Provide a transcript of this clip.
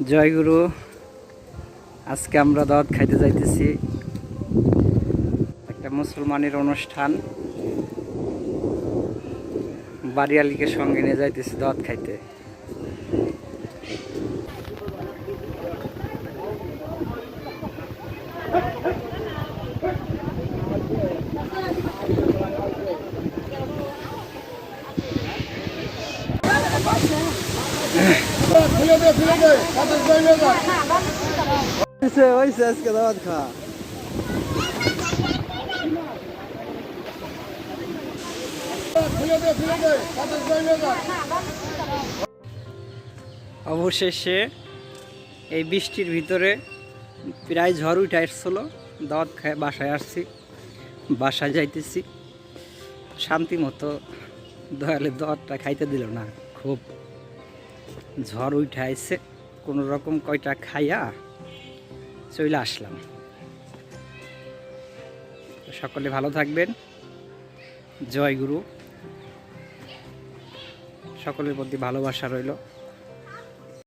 জয়গুরু আজকে আমরা দাওয়াত খাইতে যাইতেছি একটা মুসলমানের অনুষ্ঠান। বাড়িয়ালিকে সঙ্গে নিয়ে যাইতেছি দাওয়াত খাইতে। আজকে দাওয়াত খা ফেলে দে ফেলে দে তাদের জমে যা অবশেষে এই বৃষ্টির ভিতরে প্রায় ঝড় উঠে আসছিল। দাওয়াত খায় বাসায় আসছি, বাসায় যাইতেছি। শান্তি মতো দয়ালে দাওয়াতটা খাইতে দিল না, খুব। ঝড় উঠে আইসে কোনো রকম কয়টা খাইয়া চলে আসলাম। সকলে ভালো থাকবেন। জয় গুরু। সকলের প্রতি ভালোবাসা রইল।